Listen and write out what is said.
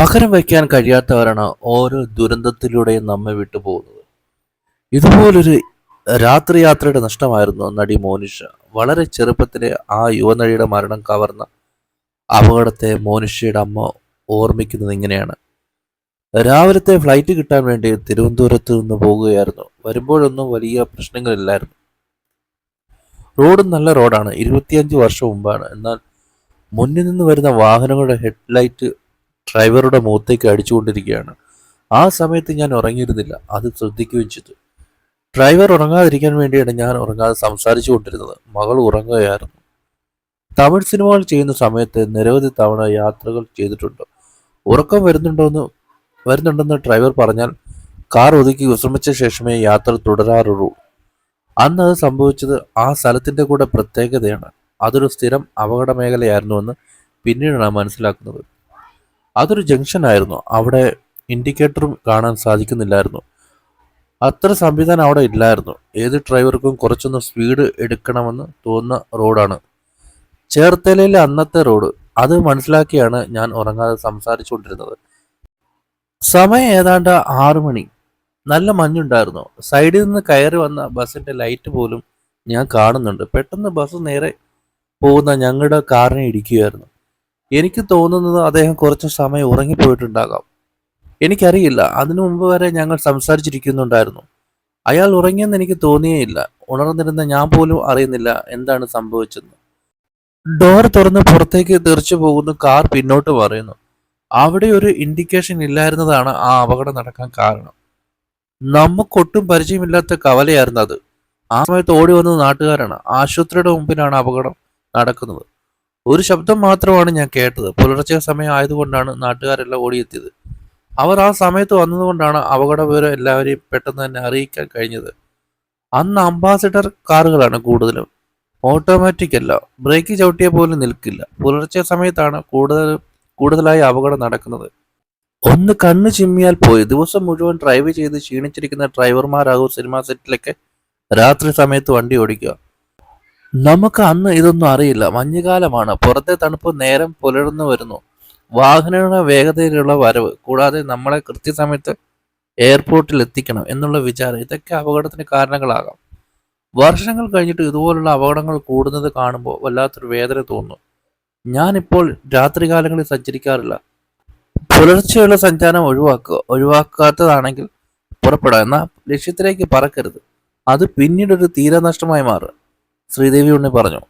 പകരം വയ്ക്കാൻ കഴിയാത്തവരാണ് ഓരോ ദുരന്തത്തിലൂടെയും നമ്മെ വിട്ടുപോകുന്നത് ഇതുപോലൊരു രാത്രിയാത്രയുടെ നഷ്ടമായിരുന്നു നടി മോനിഷ. വളരെ ചെറുപ്പത്തിലെ ആ യുവനടിയുടെ മരണം കവർന്ന അപകടത്തെ മോനിഷയുടെ അമ്മ ഓർമ്മിക്കുന്നത് ഇങ്ങനെയാണ്. രാവിലത്തെ ഫ്ലൈറ്റ് കിട്ടാൻ വേണ്ടി തിരുവനന്തപുരത്ത് നിന്ന് പോവുകയായിരുന്നു വരുമ്പോഴൊന്നും വലിയ പ്രശ്നങ്ങളില്ലായിരുന്നു. റോഡ് നല്ല റോഡാണ്. ഇരുപത്തിയഞ്ച് വർഷം മുമ്പാണ്. എന്നാൽ മുന്നിൽ നിന്ന് വരുന്ന വാഹനങ്ങളുടെ ഹെഡ്ലൈറ്റ് ഡ്രൈവറുടെ മുഖത്തേക്ക് അടിച്ചുകൊണ്ടിരിക്കുകയാണ്. ആ സമയത്ത് ഞാൻ ഉറങ്ങിയിരുന്നില്ല. അത് ശ്രദ്ധിക്കുകയും ചെയ്തു. ഡ്രൈവർ ഉറങ്ങാതിരിക്കാൻ വേണ്ടിയാണ് ഞാൻ ഉറങ്ങാതെ സംസാരിച്ചു കൊണ്ടിരുന്നത്. മകൾ ഉറങ്ങുകയായിരുന്നു. തമിഴ് സിനിമകൾ ചെയ്യുന്ന സമയത്ത് നിരവധി തവണ യാത്രകൾ ചെയ്തിട്ടുണ്ട്. ഉറക്കം വരുന്നുണ്ടോ എന്ന് വരുന്നുണ്ടെന്ന് ഡ്രൈവർ പറഞ്ഞാൽ കാർ ഒതുക്കി വിശ്രമിച്ച ശേഷമേ യാത്ര തുടരാറുള്ളൂ. അന്ന് അത് സംഭവിച്ചത് ആ സ്ഥലത്തിന്റെ കൂടെ പ്രത്യേകതയാണ്. അതൊരു സ്ഥിരം അപകട മേഖലയായിരുന്നുവെന്ന് പിന്നീടാണ് മനസ്സിലാക്കുന്നത്. അതൊരു ജംഗ്ഷൻ ആയിരുന്നു. അവിടെ ഇൻഡിക്കേറ്ററും കാണാൻ സാധിക്കുന്നില്ലായിരുന്നു. അത്ര സംവിധാനം അവിടെ ഇല്ലായിരുന്നു. ഏത് ഡ്രൈവർക്കും കുറച്ചൊന്ന് സ്പീഡ് എടുക്കണമെന്ന് തോന്നുന്ന റോഡാണ് ചേർത്തലയിലെ അന്നത്തെ റോഡ് അത് മനസ്സിലാക്കിയാണ് ഞാൻ ഉറങ്ങാതെ സംസാരിച്ചുകൊണ്ടിരുന്നത്. സമയം ഏതാണ്ട് ആറു മണി. നല്ല മഞ്ഞുണ്ടായിരുന്നു. സൈഡിൽ നിന്ന് കയറി വന്ന ബസ്സിന്റെ ലൈറ്റ് പോലും ഞാൻ കാണുന്നുണ്ട്. പെട്ടെന്ന് ബസ് നേരെ പോകുന്ന ഞങ്ങളുടെ കാറിനെ ഇടിക്കുകയായിരുന്നു. എനിക്ക് തോന്നുന്നത് അദ്ദേഹം കുറച്ച് സമയം ഉറങ്ങിപ്പോയിട്ടുണ്ടാകാം. എനിക്കറിയില്ല. അതിനു മുമ്പ് വരെ ഞങ്ങൾ സംസാരിച്ചിരിക്കുന്നുണ്ടായിരുന്നു. അയാൾ ഉറങ്ങിയെന്ന് എനിക്ക് തോന്നിയേയില്ല. ഉണർന്നിരുന്ന ഞാൻ പോലും അറിയുന്നില്ല എന്താണ് സംഭവിച്ചത് ഡോർ തുറന്ന് പുറത്തേക്ക് തെറിച്ചു പോകുന്നു കാർ പിന്നോട്ട് പറയുന്നു. അവിടെ ഒരു ഇൻഡിക്കേഷൻ ഇല്ലായിരുന്നതാണ് ആ അപകടം നടക്കാൻ കാരണം. നമുക്കൊട്ടും പരിചയമില്ലാത്ത കവലയായിരുന്നു അത്. ആ സമയത്ത് ഓടി വന്നത് നാട്ടുകാരാണ്. ആശുപത്രിയുടെ മുമ്പിലാണ് അപകടം നടക്കുന്നത്. ഒരു ശബ്ദം മാത്രമാണ് ഞാൻ കേട്ടത്. പുലർച്ചെ സമയം ആയതുകൊണ്ടാണ് നാട്ടുകാരെല്ലാം ഓടിയെത്തിയത്. അവർ ആ സമയത്ത് വന്നതുകൊണ്ടാണ് അപകട വിവരം എല്ലാവരെയും പെട്ടെന്ന് തന്നെ അറിയിക്കാൻ കഴിഞ്ഞത്. അന്ന് അംബാസിഡർ കാറുകളാണ് കൂടുതലും. ഓട്ടോമാറ്റിക് അല്ല ബ്രേക്ക് ചവിട്ടിയ പോലും നിൽക്കില്ല. പുലർച്ചെ സമയത്താണ് കൂടുതൽ കൂടുതലായി അപകടം നടക്കുന്നത്. ഒന്ന് കണ്ണ് ചിമ്മിയാൽ പോയി. ദിവസം മുഴുവൻ ഡ്രൈവ് ചെയ്ത് ക്ഷീണിച്ചിരിക്കുന്ന ഡ്രൈവർമാരാകും സിനിമാ സെറ്റിലൊക്കെ രാത്രി സമയത്ത് വണ്ടി ഓടിക്കുക. നമുക്ക് അന്ന് ഇതൊന്നും അറിയില്ല. മഞ്ഞുകാലമാണ്. പുറത്തെ തണുപ്പ് നേരം പുലർന്നു വരുന്നു. വാഹനങ്ങളുടെ വേഗതയിലുള്ള വരവ് കൂടാതെ നമ്മളെ കൃത്യസമയത്ത് എയർപോർട്ടിൽ എത്തിക്കണം എന്നുള്ള വിചാരം. ഇതൊക്കെ അപകടത്തിന് കാരണങ്ങളാകാം. വർഷങ്ങൾ കഴിഞ്ഞിട്ട് ഇതുപോലുള്ള അപകടങ്ങൾ കൂടുന്നത് കാണുമ്പോൾ വല്ലാത്തൊരു വേദന തോന്നുന്നു ഞാനിപ്പോൾ രാത്രികാലങ്ങളിൽ സഞ്ചരിക്കാറില്ല. പുലർച്ചെയുള്ള സഞ്ചാരം ഒഴിവാക്കുക ഒഴിവാക്കാത്തതാണെങ്കിൽ പുറപ്പെടാം. എന്നാൽ ലക്ഷ്യത്തിലേക്ക് പറക്കരുത്. അത് പിന്നീടൊരു തീരനഷ്ടമായി മാറും. ശ്രീദേവി ഉണ്ണി പറഞ്ഞു.